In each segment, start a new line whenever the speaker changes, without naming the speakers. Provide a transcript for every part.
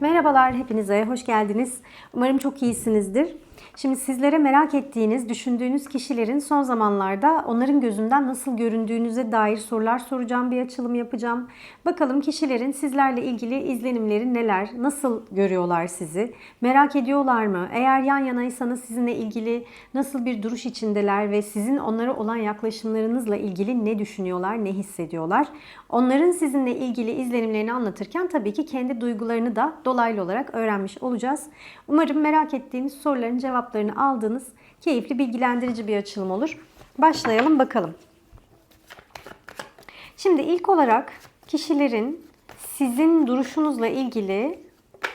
Merhabalar hepinize, hoş geldiniz. Umarım çok iyisinizdir. Şimdi sizlere merak ettiğiniz, düşündüğünüz kişilerin son zamanlarda onların gözünden nasıl göründüğünüze dair sorular soracağım, bir açılım yapacağım. Bakalım kişilerin sizlerle ilgili izlenimleri neler, nasıl görüyorlar sizi, merak ediyorlar mı? Eğer yan yanaysanız sizinle ilgili nasıl bir duruş içindeler ve sizin onlara olan yaklaşımlarınızla ilgili ne düşünüyorlar, ne hissediyorlar? Onların sizinle ilgili izlenimlerini anlatırken tabii ki kendi duygularını da dolaylı olarak öğrenmiş olacağız. Umarım merak ettiğiniz soruların cevaplarını aldığınız keyifli, bilgilendirici bir açılım olur. Başlayalım bakalım. Şimdi ilk olarak kişilerin sizin duruşunuzla ilgili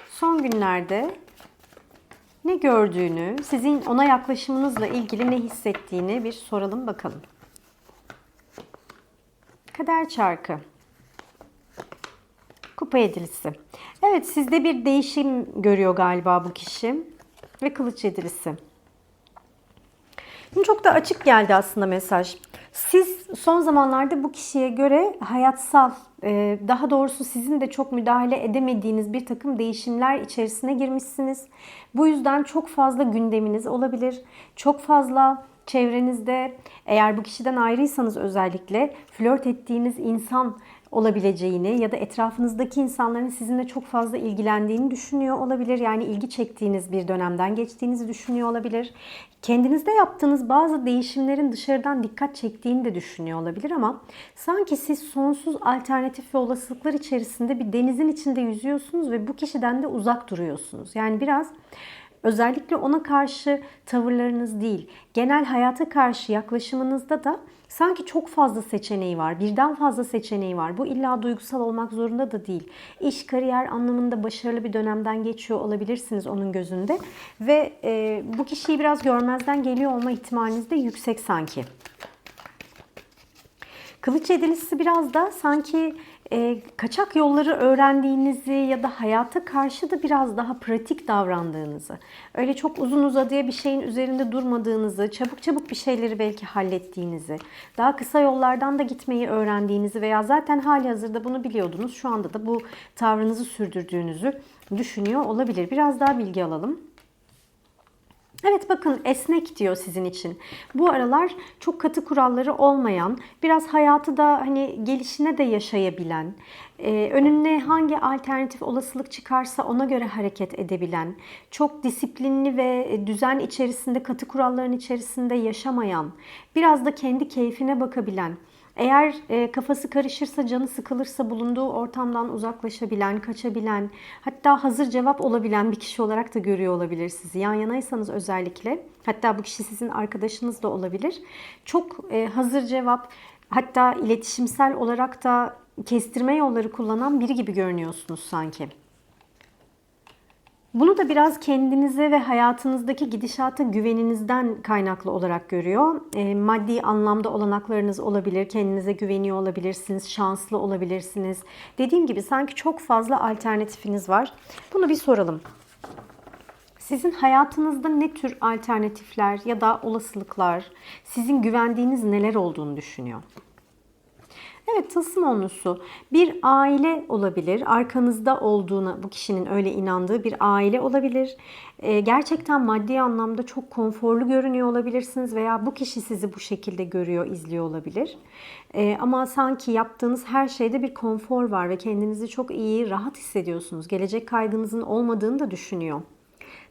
son günlerde ne gördüğünü, sizin ona yaklaşımınızla ilgili ne hissettiğini bir soralım bakalım. Kader çarkı. Kupa yedilisi. Evet sizde bir değişim görüyor galiba bu kişi. Ve kılıç yedilisi. Şimdi çok da açık geldi aslında mesaj. Siz son zamanlarda bu kişiye göre hayatsal, e, daha doğrusu sizin de çok müdahale edemediğiniz bir takım değişimler içerisine girmişsiniz. Bu yüzden çok fazla gündeminiz olabilir. Çok fazla çevrenizde eğer bu kişiden ayrıysanız özellikle flört ettiğiniz insan olabileceğini ya da etrafınızdaki insanların sizinle çok fazla ilgilendiğini düşünüyor olabilir. Yani ilgi çektiğiniz bir dönemden geçtiğinizi düşünüyor olabilir. Kendinizde yaptığınız bazı değişimlerin dışarıdan dikkat çektiğini de düşünüyor olabilir ama sanki siz sonsuz alternatif ve olasılıklar içerisinde bir denizin içinde yüzüyorsunuz ve bu kişiden de uzak duruyorsunuz. Yani biraz özellikle ona karşı tavırlarınız değil, genel hayata karşı yaklaşımınızda da sanki çok fazla seçeneği var, birden fazla seçeneği var. Bu illa duygusal olmak zorunda da değil. İş, kariyer anlamında başarılı bir dönemden geçiyor olabilirsiniz onun gözünde ve e, bu kişiyi biraz görmezden geliyor olma ihtimaliniz de yüksek sanki. Kılıç edilisi biraz da sanki e, kaçak yolları öğrendiğinizi ya da hayata karşı da biraz daha pratik davrandığınızı, öyle çok uzun uzadıya bir şeyin üzerinde durmadığınızı, çabuk çabuk bir şeyleri belki hallettiğinizi, daha kısa yollardan da gitmeyi öğrendiğinizi veya zaten hali hazırda bunu biliyordunuz, şu anda da bu tavrınızı sürdürdüğünüzü düşünüyor olabilir. Biraz daha bilgi alalım. Evet bakın esnek diyor sizin için. Bu aralar çok katı kuralları olmayan, biraz hayatı da hani gelişine de yaşayabilen, e, önüne hangi alternatif olasılık çıkarsa ona göre hareket edebilen, çok disiplinli ve düzen içerisinde, katı kuralların içerisinde yaşamayan, biraz da kendi keyfine bakabilen, eğer e, kafası karışırsa, canı sıkılırsa bulunduğu ortamdan uzaklaşabilen, kaçabilen, hatta hazır cevap olabilen bir kişi olarak da görüyor olabilir sizi. Yan yanaysanız özellikle, hatta bu kişi sizin arkadaşınız da olabilir. Çok e, hazır cevap, hatta iletişimsel olarak da kestirme yolları kullanan biri gibi görünüyorsunuz sanki. Bunu da biraz kendinize ve hayatınızdaki gidişata güveninizden kaynaklı olarak görüyor. E, maddi anlamda olanaklarınız olabilir, kendinize güveniyor olabilirsiniz, şanslı olabilirsiniz. Dediğim gibi sanki çok fazla alternatifiniz var. Bunu bir soralım. Sizin hayatınızda ne tür alternatifler ya da olasılıklar, sizin güvendiğiniz neler olduğunu düşünüyor? Evet tılsım onlusu bir aile olabilir. Arkanızda olduğuna bu kişinin öyle inandığı bir aile olabilir. Ee, gerçekten maddi anlamda çok konforlu görünüyor olabilirsiniz veya bu kişi sizi bu şekilde görüyor, izliyor olabilir. Ee, ama sanki yaptığınız her şeyde bir konfor var ve kendinizi çok iyi, rahat hissediyorsunuz. Gelecek kaygınızın olmadığını da düşünüyor.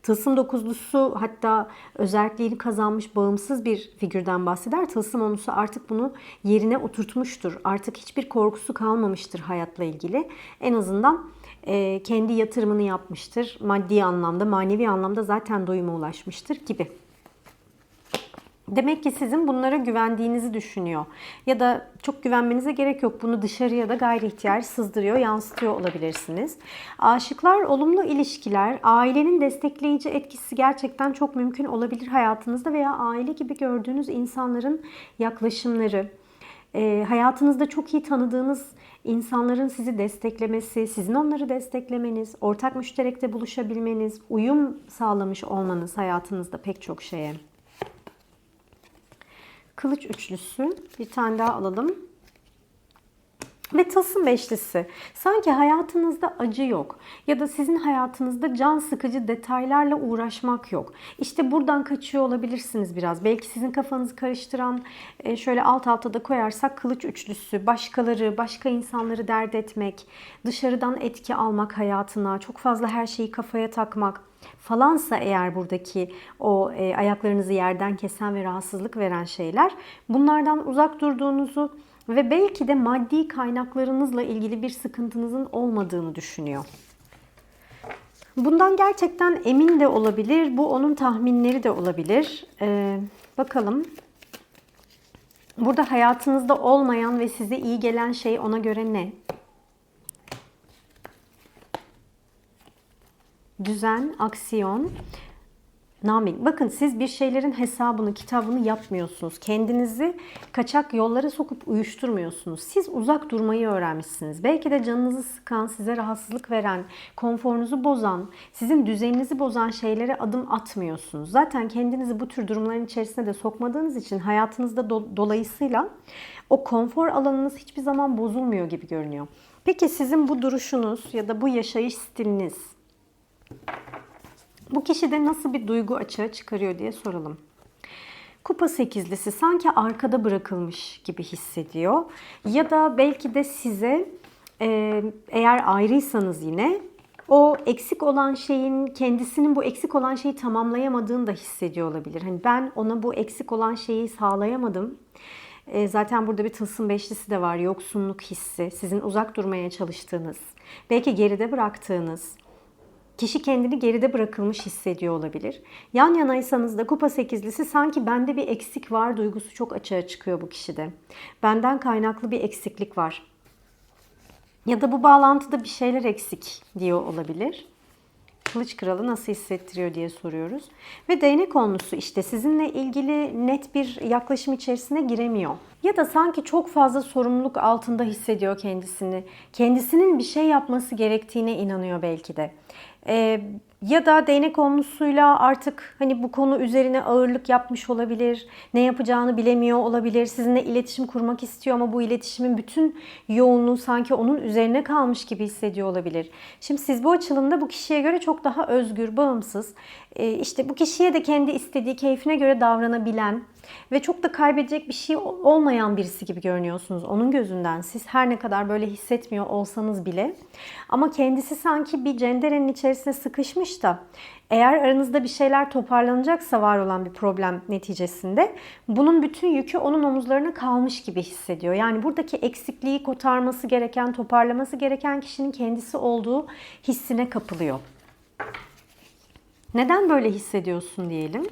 Tılsım dokuzlusu hatta özelliğini kazanmış bağımsız bir figürden bahseder. Tılsım onlusu artık bunu yerine oturtmuştur. Artık hiçbir korkusu kalmamıştır hayatla ilgili. En azından e, kendi yatırımını yapmıştır. Maddi anlamda, manevi anlamda zaten doyuma ulaşmıştır gibi. Demek ki sizin bunlara güvendiğinizi düşünüyor. Ya da çok güvenmenize gerek yok. Bunu dışarıya da gayri ihtiyar sızdırıyor, yansıtıyor olabilirsiniz. Aşıklar, olumlu ilişkiler, ailenin destekleyici etkisi gerçekten çok mümkün olabilir hayatınızda veya aile gibi gördüğünüz insanların yaklaşımları, e, hayatınızda çok iyi tanıdığınız insanların sizi desteklemesi, sizin onları desteklemeniz, ortak müşterekte buluşabilmeniz, uyum sağlamış olmanız hayatınızda pek çok şeye. Kılıç üçlüsü. Bir tane daha alalım. Ve tılsım beşlisi. Sanki hayatınızda acı yok. Ya da sizin hayatınızda can sıkıcı detaylarla uğraşmak yok. İşte buradan kaçıyor olabilirsiniz biraz. Belki sizin kafanızı karıştıran e, şöyle alt alta da koyarsak kılıç üçlüsü. Başkaları, başka insanları dert etmek. Dışarıdan etki almak hayatına. Çok fazla her şeyi kafaya takmak falansa eğer buradaki o e, ayaklarınızı yerden kesen ve rahatsızlık veren şeyler bunlardan uzak durduğunuzu ve belki de maddi kaynaklarınızla ilgili bir sıkıntınızın olmadığını düşünüyor. Bundan gerçekten emin de olabilir. Bu onun tahminleri de olabilir. Ee, bakalım. Burada hayatınızda olmayan ve size iyi gelen şey ona göre ne? Düzen, aksiyon, Naming. Bakın siz bir şeylerin hesabını, kitabını yapmıyorsunuz. Kendinizi kaçak yollara sokup uyuşturmuyorsunuz. Siz uzak durmayı öğrenmişsiniz. Belki de canınızı sıkan, size rahatsızlık veren, konforunuzu bozan, sizin düzeninizi bozan şeylere adım atmıyorsunuz. Zaten kendinizi bu tür durumların içerisine de sokmadığınız için hayatınızda do- dolayısıyla o konfor alanınız hiçbir zaman bozulmuyor gibi görünüyor. Peki sizin bu duruşunuz ya da bu yaşayış stiliniz bu kişide nasıl bir duygu açığa çıkarıyor diye soralım. Kupa sekizlisi sanki arkada bırakılmış gibi hissediyor. Ya da belki de size e, eğer ayrıysanız yine o eksik olan şeyin kendisinin bu eksik olan şeyi tamamlayamadığını da hissediyor olabilir. Hani ben ona bu eksik olan şeyi sağlayamadım. E, zaten burada bir tılsım beşlisi de var. Yoksunluk hissi, sizin uzak durmaya çalıştığınız, belki geride bıraktığınız, Kişi kendini geride bırakılmış hissediyor olabilir. Yan yanaysanız da kupa sekizlisi sanki bende bir eksik var duygusu çok açığa çıkıyor bu kişide. Benden kaynaklı bir eksiklik var. Ya da bu bağlantıda bir şeyler eksik diyor olabilir. Kılıç kralı nasıl hissettiriyor diye soruyoruz. Ve değnek onlusu işte sizinle ilgili net bir yaklaşım içerisine giremiyor. Ya da sanki çok fazla sorumluluk altında hissediyor kendisini. Kendisinin bir şey yapması gerektiğine inanıyor belki de. Ee, ya da değnek onlusuyla artık hani bu konu üzerine ağırlık yapmış olabilir. Ne yapacağını bilemiyor olabilir. Sizinle iletişim kurmak istiyor ama bu iletişimin bütün yoğunluğu sanki onun üzerine kalmış gibi hissediyor olabilir. Şimdi siz bu açılımda bu kişiye göre çok daha özgür, bağımsız, e, işte bu kişiye de kendi istediği, keyfine göre davranabilen ve çok da kaybedecek bir şey olmayan birisi gibi görünüyorsunuz onun gözünden. Siz her ne kadar böyle hissetmiyor olsanız bile. Ama kendisi sanki bir cenderenin içerisine sıkışmış da eğer aranızda bir şeyler toparlanacaksa var olan bir problem neticesinde bunun bütün yükü onun omuzlarına kalmış gibi hissediyor. Yani buradaki eksikliği kotarması gereken, toparlaması gereken kişinin kendisi olduğu hissine kapılıyor. Neden böyle hissediyorsun diyelim?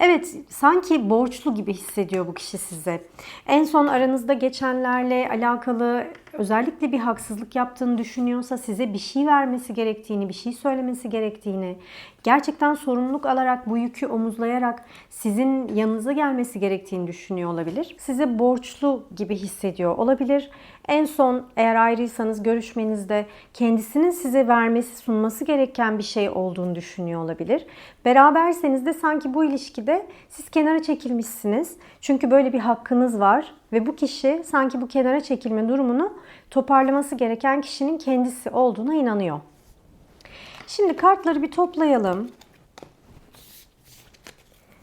Evet, sanki borçlu gibi hissediyor bu kişi size. En son aranızda geçenlerle alakalı özellikle bir haksızlık yaptığını düşünüyorsa size bir şey vermesi gerektiğini, bir şey söylemesi gerektiğini, gerçekten sorumluluk alarak bu yükü omuzlayarak sizin yanınıza gelmesi gerektiğini düşünüyor olabilir. Size borçlu gibi hissediyor olabilir. En son eğer ayrıysanız görüşmenizde kendisinin size vermesi, sunması gereken bir şey olduğunu düşünüyor olabilir. Beraberseniz de sanki bu ilişkide siz kenara çekilmişsiniz. Çünkü böyle bir hakkınız var ve bu kişi sanki bu kenara çekilme durumunu toparlaması gereken kişinin kendisi olduğuna inanıyor. Şimdi kartları bir toplayalım.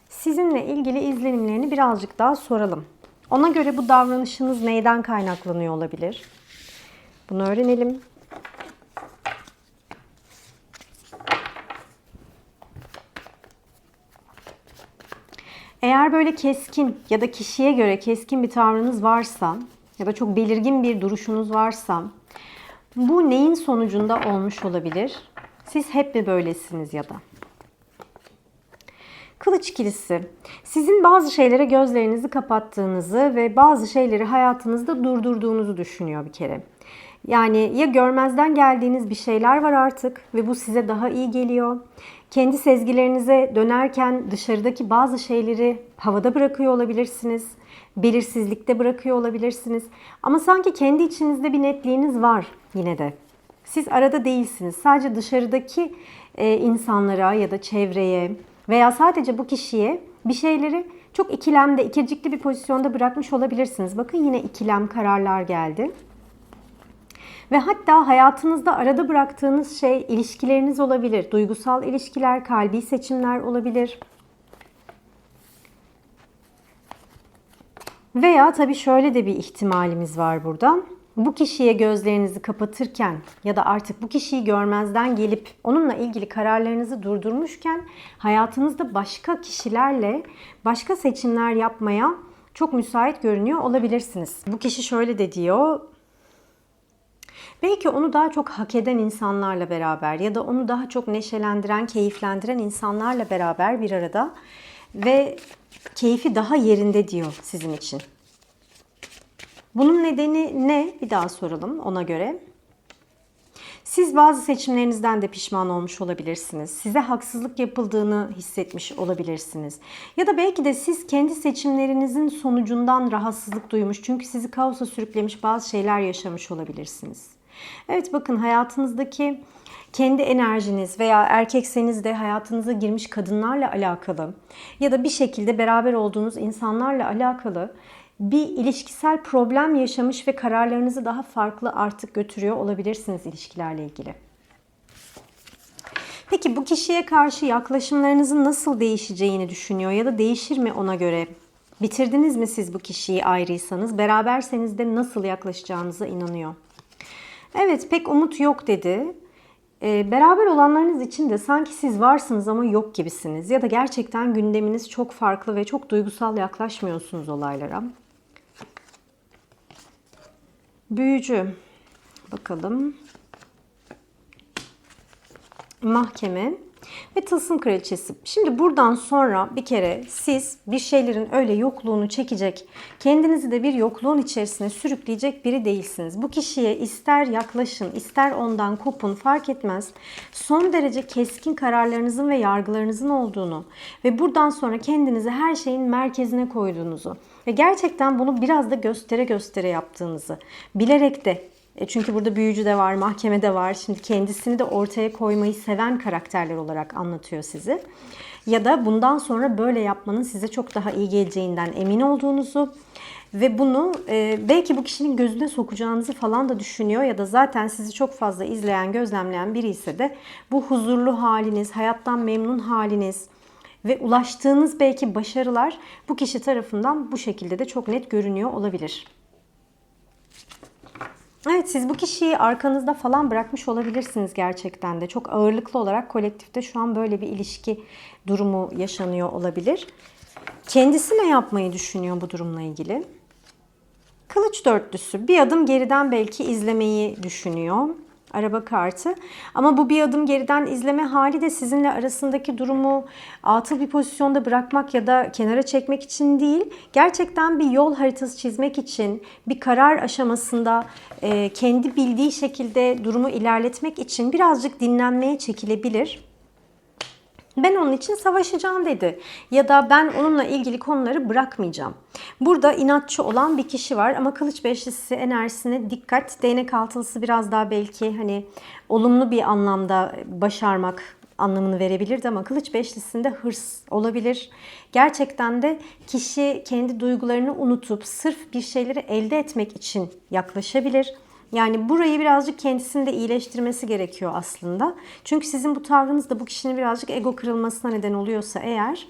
Sizinle ilgili izlenimlerini birazcık daha soralım. Ona göre bu davranışınız neyden kaynaklanıyor olabilir? Bunu öğrenelim. Eğer böyle keskin ya da kişiye göre keskin bir tavrınız varsa ya da çok belirgin bir duruşunuz varsa bu neyin sonucunda olmuş olabilir? Siz hep mi böylesiniz ya da? Kılıç ikilisi. Sizin bazı şeylere gözlerinizi kapattığınızı ve bazı şeyleri hayatınızda durdurduğunuzu düşünüyor bir kere. Yani ya görmezden geldiğiniz bir şeyler var artık ve bu size daha iyi geliyor. Kendi sezgilerinize dönerken dışarıdaki bazı şeyleri havada bırakıyor olabilirsiniz. Belirsizlikte bırakıyor olabilirsiniz. Ama sanki kendi içinizde bir netliğiniz var yine de. Siz arada değilsiniz. Sadece dışarıdaki insanlara ya da çevreye veya sadece bu kişiye bir şeyleri çok ikilemde, ikircikli bir pozisyonda bırakmış olabilirsiniz. Bakın yine ikilem kararlar geldi. Ve hatta hayatınızda arada bıraktığınız şey ilişkileriniz olabilir. Duygusal ilişkiler, kalbi seçimler olabilir. Veya tabii şöyle de bir ihtimalimiz var burada. Bu kişiye gözlerinizi kapatırken ya da artık bu kişiyi görmezden gelip onunla ilgili kararlarınızı durdurmuşken hayatınızda başka kişilerle başka seçimler yapmaya çok müsait görünüyor olabilirsiniz. Bu kişi şöyle de diyor. Belki onu daha çok hak eden insanlarla beraber ya da onu daha çok neşelendiren, keyiflendiren insanlarla beraber bir arada ve keyfi daha yerinde diyor sizin için. Bunun nedeni ne? Bir daha soralım ona göre. Siz bazı seçimlerinizden de pişman olmuş olabilirsiniz. Size haksızlık yapıldığını hissetmiş olabilirsiniz. Ya da belki de siz kendi seçimlerinizin sonucundan rahatsızlık duymuş. Çünkü sizi kaosa sürüklemiş bazı şeyler yaşamış olabilirsiniz. Evet bakın hayatınızdaki kendi enerjiniz veya erkekseniz de hayatınıza girmiş kadınlarla alakalı ya da bir şekilde beraber olduğunuz insanlarla alakalı bir ilişkisel problem yaşamış ve kararlarınızı daha farklı artık götürüyor olabilirsiniz ilişkilerle ilgili. Peki bu kişiye karşı yaklaşımlarınızın nasıl değişeceğini düşünüyor ya da değişir mi ona göre? Bitirdiniz mi siz bu kişiyi ayrıysanız? Beraberseniz de nasıl yaklaşacağınıza inanıyor. Evet pek umut yok dedi. Ee, beraber olanlarınız için de sanki siz varsınız ama yok gibisiniz. Ya da gerçekten gündeminiz çok farklı ve çok duygusal yaklaşmıyorsunuz olaylara. Büyücü. Bakalım. Mahkeme ve tılsım kraliçesi. Şimdi buradan sonra bir kere siz bir şeylerin öyle yokluğunu çekecek, kendinizi de bir yokluğun içerisine sürükleyecek biri değilsiniz. Bu kişiye ister yaklaşın, ister ondan kopun fark etmez. Son derece keskin kararlarınızın ve yargılarınızın olduğunu ve buradan sonra kendinizi her şeyin merkezine koyduğunuzu ve gerçekten bunu biraz da göstere göstere yaptığınızı bilerek de çünkü burada büyücü de var, mahkeme de var. Şimdi kendisini de ortaya koymayı seven karakterler olarak anlatıyor sizi. Ya da bundan sonra böyle yapmanın size çok daha iyi geleceğinden emin olduğunuzu ve bunu e, belki bu kişinin gözüne sokacağınızı falan da düşünüyor ya da zaten sizi çok fazla izleyen, gözlemleyen biri ise de bu huzurlu haliniz, hayattan memnun haliniz ve ulaştığınız belki başarılar bu kişi tarafından bu şekilde de çok net görünüyor olabilir. Evet siz bu kişiyi arkanızda falan bırakmış olabilirsiniz gerçekten de. Çok ağırlıklı olarak kolektifte şu an böyle bir ilişki durumu yaşanıyor olabilir. Kendisi ne yapmayı düşünüyor bu durumla ilgili? Kılıç dörtlüsü bir adım geriden belki izlemeyi düşünüyor. Araba kartı. Ama bu bir adım geriden izleme hali de sizinle arasındaki durumu atıl bir pozisyonda bırakmak ya da kenara çekmek için değil. Gerçekten bir yol haritası çizmek için, bir karar aşamasında e, kendi bildiği şekilde durumu ilerletmek için birazcık dinlenmeye çekilebilir. Ben onun için savaşacağım dedi. Ya da ben onunla ilgili konuları bırakmayacağım. Burada inatçı olan bir kişi var ama kılıç beşlisi enerjisine dikkat. Değnek altılısı biraz daha belki hani olumlu bir anlamda başarmak anlamını verebilirdi ama kılıç beşlisinde hırs olabilir. Gerçekten de kişi kendi duygularını unutup sırf bir şeyleri elde etmek için yaklaşabilir. Yani burayı birazcık kendisinde iyileştirmesi gerekiyor aslında. Çünkü sizin bu tavrınız da bu kişinin birazcık ego kırılmasına neden oluyorsa eğer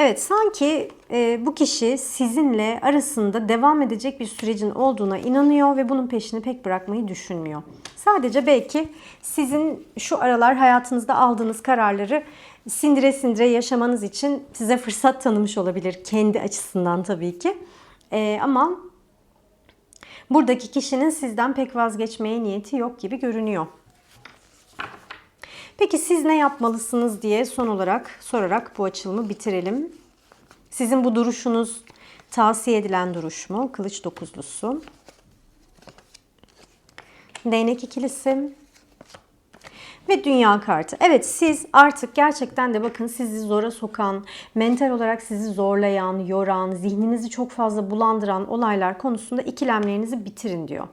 Evet sanki e, bu kişi sizinle arasında devam edecek bir sürecin olduğuna inanıyor ve bunun peşini pek bırakmayı düşünmüyor. Sadece belki sizin şu aralar hayatınızda aldığınız kararları sindire sindire yaşamanız için size fırsat tanımış olabilir kendi açısından tabii ki. E, ama buradaki kişinin sizden pek vazgeçmeye niyeti yok gibi görünüyor. Peki siz ne yapmalısınız diye son olarak sorarak bu açılımı bitirelim. Sizin bu duruşunuz tavsiye edilen duruş mu? Kılıç dokuzlusu. Değnek ikilisi. Ve dünya kartı. Evet siz artık gerçekten de bakın sizi zora sokan, mental olarak sizi zorlayan, yoran, zihninizi çok fazla bulandıran olaylar konusunda ikilemlerinizi bitirin diyor.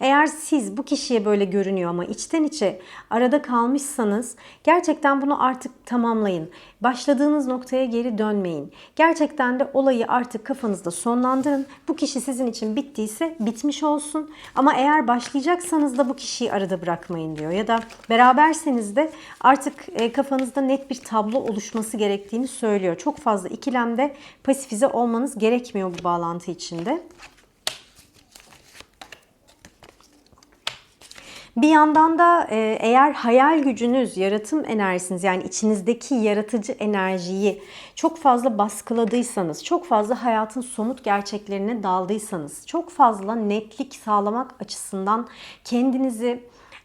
Eğer siz bu kişiye böyle görünüyor ama içten içe arada kalmışsanız gerçekten bunu artık tamamlayın. Başladığınız noktaya geri dönmeyin. Gerçekten de olayı artık kafanızda sonlandırın. Bu kişi sizin için bittiyse bitmiş olsun. Ama eğer başlayacaksanız da bu kişiyi arada bırakmayın diyor. Ya da beraberseniz de artık e, kafanızda net bir tablo oluşması gerektiğini söylüyor. Çok fazla ikilemde pasifize olmanız gerekmiyor bu bağlantı içinde. Bir yandan da e, eğer hayal gücünüz, yaratım enerjisiniz yani içinizdeki yaratıcı enerjiyi çok fazla baskıladıysanız, çok fazla hayatın somut gerçeklerine daldıysanız, çok fazla netlik sağlamak açısından kendinizi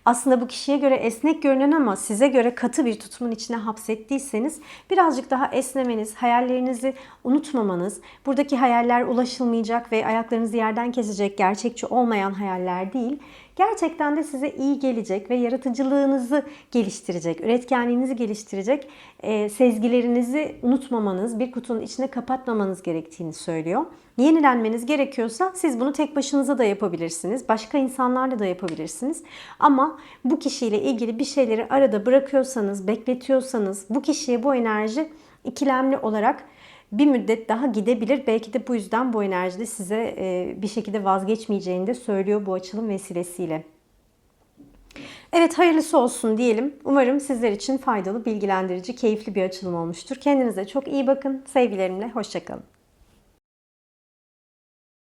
aslında bu kişiye göre esnek görünen ama size göre katı bir tutumun içine hapsettiyseniz birazcık daha esnemeniz, hayallerinizi unutmamanız, buradaki hayaller ulaşılmayacak ve ayaklarınızı yerden kesecek gerçekçi olmayan hayaller değil, gerçekten de size iyi gelecek ve yaratıcılığınızı geliştirecek, üretkenliğinizi geliştirecek, e, sezgilerinizi unutmamanız, bir kutunun içine kapatmamanız gerektiğini söylüyor. Yenilenmeniz gerekiyorsa siz bunu tek başınıza da yapabilirsiniz. Başka insanlarla da yapabilirsiniz. Ama bu kişiyle ilgili bir şeyleri arada bırakıyorsanız, bekletiyorsanız bu kişiye bu enerji ikilemli olarak bir müddet daha gidebilir. Belki de bu yüzden bu enerjide size e, bir şekilde vazgeçmeyeceğini de söylüyor bu açılım vesilesiyle. Evet hayırlısı olsun diyelim. Umarım sizler için faydalı, bilgilendirici, keyifli bir açılım olmuştur. Kendinize çok iyi bakın. Sevgilerimle hoşçakalın.